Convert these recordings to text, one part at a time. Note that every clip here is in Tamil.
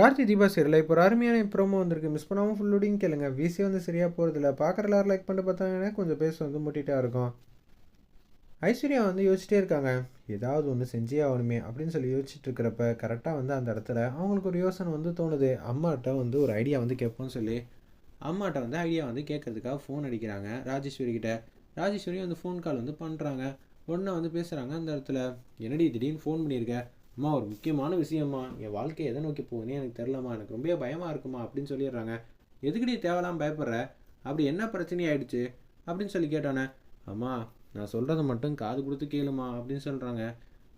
கார்த்தி தீபா சீரியல் இப்போ ஒரு அருமையான ப்ரோமோ வந்திருக்கு. மிஸ் பண்ணாமல் ஃபுல்லோடையும் கேளுங்க. விசி வந்து சரியாக போகிறதில்ல பார்க்குற எல்லாரும் லைக் பண்ணிட்டு பார்த்தாங்கன்னா கொஞ்சம் பேச வந்து முட்டிட்டா இருக்கும். ஐஸ்வர்யா வந்து யோசிச்சிட்டே இருக்காங்க. ஏதாவது ஒன்று செஞ்சே ஆகணுமே அப்படின்னு சொல்லி யோசிச்சுட்டு இருக்கிறப்ப கரெக்டாக வந்து அந்த இடத்துல அவங்களுக்கு ஒரு யோசனை வந்து தோணுது. அம்மாட்ட வந்து ஒரு ஐடியா வந்து கேட்போம்னு சொல்லி அம்மாட்ட வந்து ஐடியா வந்து கேட்கறதுக்காக ஃபோன் அடிக்கிறாங்க ராஜேஸ்வரி கிட்ட. ராஜேஸ்வரி வந்து ஃபோன் கால் வந்து பண்ணுறாங்க ஒன்றா வந்து பேசுகிறாங்க அந்த இடத்துல. என்னடி திடீர்னு ஃபோன் பண்ணியிருக்க? அம்மா ஒரு முக்கியமான விஷயம்மா. என் வாழ்க்கை எதை நோக்கி போகுதுன்னு எனக்கு தெரிலம்மா எனக்கு ரொம்ப பயமாக இருக்குமா அப்படின்னு சொல்லிடுறாங்க. எதுக்கடி தேவலாம் பயப்படுற? அப்படி என்ன பிரச்சனை ஆயிடுச்சு? அப்படின்னு சொல்லி கேட்டானே. அம்மா நான் சொல்கிறத மட்டும் காது கொடுத்து கேளுமா அப்படின்னு சொல்கிறாங்க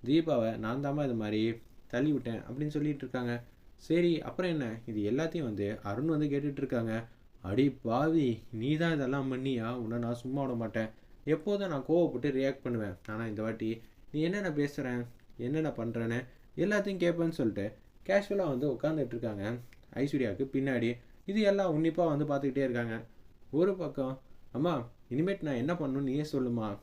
தீபாவை நான் தாம்மா இது மாதிரி தள்ளி விட்டேன் அப்படின்னு சொல்லிட்டு இருக்காங்க. சரி அப்புறம் என்ன? இது எல்லாத்தையும் வந்து அருண் வந்து கேட்டுட்டு இருக்காங்க. அடி பாவி நீ தான் இதெல்லாம் பண்ணியா? உன்னை நான் சும்மா விட மாட்டேன். எப்போதும் நான் கோவப்பட்டு ரியாக்ட் பண்ணுவேன். ஆனால் இந்த வாட்டி நீ என்னென்ன பேசுகிறேன் என்னென்ன பண்ணுறேன்னு எல்லாத்தையும் கேட்பேன்னு சொல்லிட்டு கேஷுவலாக வந்து உட்காந்துட்டு இருக்காங்க. ஐஸ்வர்யாவுக்கு பின்னாடி இது எல்லாம் உன்னிப்பாக வந்து பார்த்துக்கிட்டே இருக்காங்க. ஒரு பக்கம் அம்மா இனிமேட் நான் என்ன பண்ணணும்னு நீயே சொல்லுமா?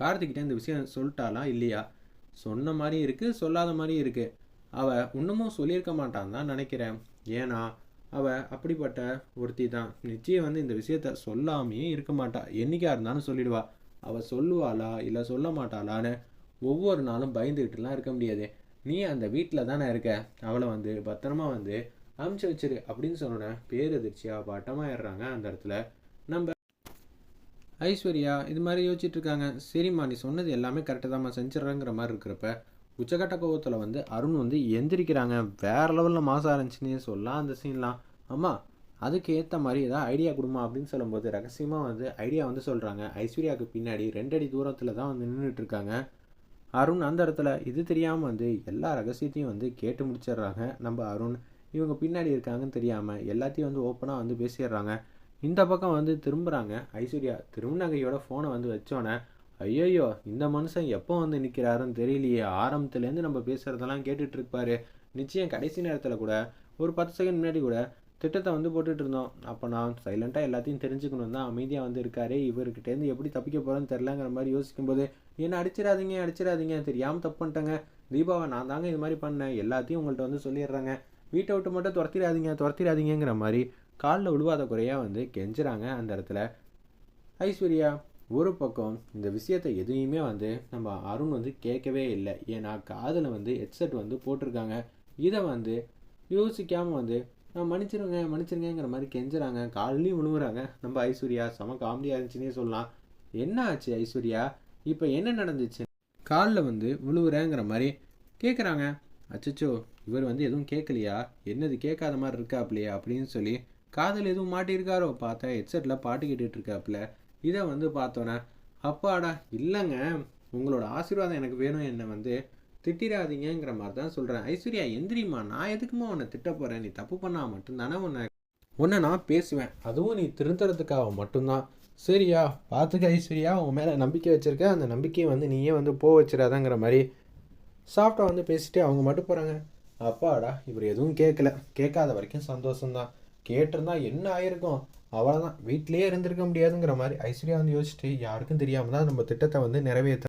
கார்த்திக்கிட்ட இந்த விஷயம் சொல்லிட்டாலாம் இல்லையா? சொன்ன மாதிரி இருக்குது சொல்லாத மாதிரி இருக்குது அவள் இன்னமும் சொல்லியிருக்க மாட்டான் தான் நினைக்கிறேன். ஏன்னா அவள் அப்படிப்பட்ட ஒருத்தி தான். நிச்சயம் வந்து இந்த விஷயத்த சொல்லாமையே இருக்க மாட்டா. என்னைக்கா இருந்தாலும் சொல்லிடுவா. அவள் சொல்லுவாளா இல்லை சொல்ல மாட்டாளான்னு ஒவ்வொரு நாளும் பயந்துக்கிட்டுலாம் இருக்க முடியாது. நீ அந்த வீட்டில் தானே இருக்க. அவளை வந்து பத்திரமா வந்து அமுச்சு வச்சிரு அப்படின்னு சொன்னோன்னே பேரதிர்ச்சியாக பட்டமாயிடுறாங்க அந்த இடத்துல. நம்ம ஐஸ்வர்யா இது மாதிரி யோசிச்சுட்டு இருக்காங்க. சரிம்மா நீ சொன்னது எல்லாமே கரெக்டாக தான்மா செஞ்சிடறேங்கிற மாதிரி இருக்கிறப்ப உச்சக்கட்ட கோவத்தில் வந்து அருண் வந்து எந்திரிக்கிறாங்க. வேற லெவலில் மாசம் இருந்துச்சுன்னே சொல்லலாம் அந்த சீன்லாம் ஆமாம் அதுக்கு ஏற்ற மாதிரி ஏதாவது ஐடியா கொடுமா அப்படின்னு சொல்லும்போது ரகசியமாக வந்து ஐடியா வந்து சொல்கிறாங்க ஐஸ்வர்யாவுக்கு பின்னாடி ரெண்டடி தூரத்தில் தான் வந்து நின்றுட்டு இருக்காங்க. அருண் அந்த இடத்துல இது தெரியாமல் வந்து எல்லா ரகசியத்தையும் வந்து கேட்டு முடிச்சிடுறாங்க. நம்ம அருண் இவங்க பின்னாடி இருக்காங்கன்னு தெரியாமல் எல்லாத்தையும் வந்து ஓப்பனாக வந்து பேசிடுறாங்க. இந்த பக்கம் வந்து திரும்புகிறாங்க ஐஸ்வர்யா திருநகையோட ஃபோனை வந்து வச்சோன்னே ஐயோ இந்த மனுஷன் எப்போ வந்து நிற்கிறாருன்னு தெரியலையே. ஆரம்பத்துலேருந்து நம்ம பேசுகிறதெல்லாம் கேட்டுட்டு நிச்சயம் கடைசி நேரத்தில் கூட ஒரு பத்து செகண்ட் முன்னாடி கூட திட்டத்தை வந்து போட்டுட்டு இருந்தோம். அப்போ நான் சைலண்ட்டாக எல்லாத்தையும் தெரிஞ்சுக்கணும் தான். அமைதியாக வந்து இருக்காரு. இவர்கிட்டேருந்து எப்படி தப்பிக்க போகிறேன்னு தெரிலங்கிற மாதிரி யோசிக்கும்போது என்ன அடிச்சிடாதீங்க அடிச்சிடாதீங்க. தெரியாமல் தப்பு பண்ணிட்டேங்க. தீபாவை நான் தாங்க இது மாதிரி பண்ணேன். எல்லாத்தையும் உங்கள்கிட்ட வந்து சொல்லிடுறாங்க. வீட்டை விட்டு மட்டும் துரத்திடாதீங்க துரத்திடாதீங்கிற மாதிரி காலில் விழுவாத குறையாக வந்து கெஞ்சுறாங்க அந்த இடத்துல. ஐஸ்வர்யா ஒரு பக்கம் இந்த விஷயத்தை எதையுமே வந்து நம்ம அருண் வந்து கேட்கவே இல்லை. ஏன்னா காதில் வந்து ஹெட்செட் வந்து போட்டிருக்காங்க. இதை வந்து யோசிக்காமல் வந்து மன்னிச்சிருங்க மன்னிச்சிருங்கிற மாதிரி கெஞ்சுறாங்க. காலையும் விழுவுறாங்க நம்ம ஐஸ்வர்யா செம காமெடியாக இருந்துச்சுன்னே சொல்லலாம். என்ன ஆச்சு ஐஸ்வர்யா? இப்போ என்ன நடந்துச்சு? காலில் வந்து விழுவுறேங்கிற மாதிரி கேட்குறாங்க அச்சச்சோ இவர் வந்து எதுவும் கேட்கலையா என்னது கேட்காத மாதிரி இருக்காப்லையா அப்படின்னு சொல்லி காதில் எதுவும் மாட்டியிருக்காரோ பார்த்தா ஹெட்செட்டில் பாட்டு கேட்டுட்டு இருக்காப்புல இதை வந்து பார்த்தோன்னே அப்பாடா இல்லைங்க. உங்களோட ஆசீர்வாதம் எனக்கு வேணும். என்னை வந்து திட்டிடாதீங்கிற மாதிரி தான் சொல்கிறேன் ஐஸ்வர்யா எந்திரிமா நான் எதுக்குமா உன்னை திட்ட போகிறேன் நீ தப்பு பண்ணால் மட்டும்தானே உன்னை உன்னை நான் பேசுவேன். அதுவும் நீ திருந்துறதுக்காக மட்டும்தான். சரியா பார்த்துக்க ஐஸ்வர்யா உன் மேலே நம்பிக்கை வச்சுருக்க. அந்த நம்பிக்கையை வந்து நீயே வந்து போக வச்சிடாதங்கிற மாதிரி சாஃப்டாக வந்து பேசிட்டு அவங்க மட்டும் போகிறாங்க அப்பாடா இவர் எதுவும் கேட்கல கேட்காத வரைக்கும் சந்தோஷம்தான். கேட்டிருந்தா என்ன ஆயிருக்கும்? அவ்வளோதான் வீட்டிலேயே இருந்திருக்க முடியாதுங்கிற மாதிரி ஐஸ்வர்யா வந்து யோசிச்சுட்டு யாருக்கும் தெரியாமல் தான் நம்ம திட்டத்தை வந்து நிறைவேற்ற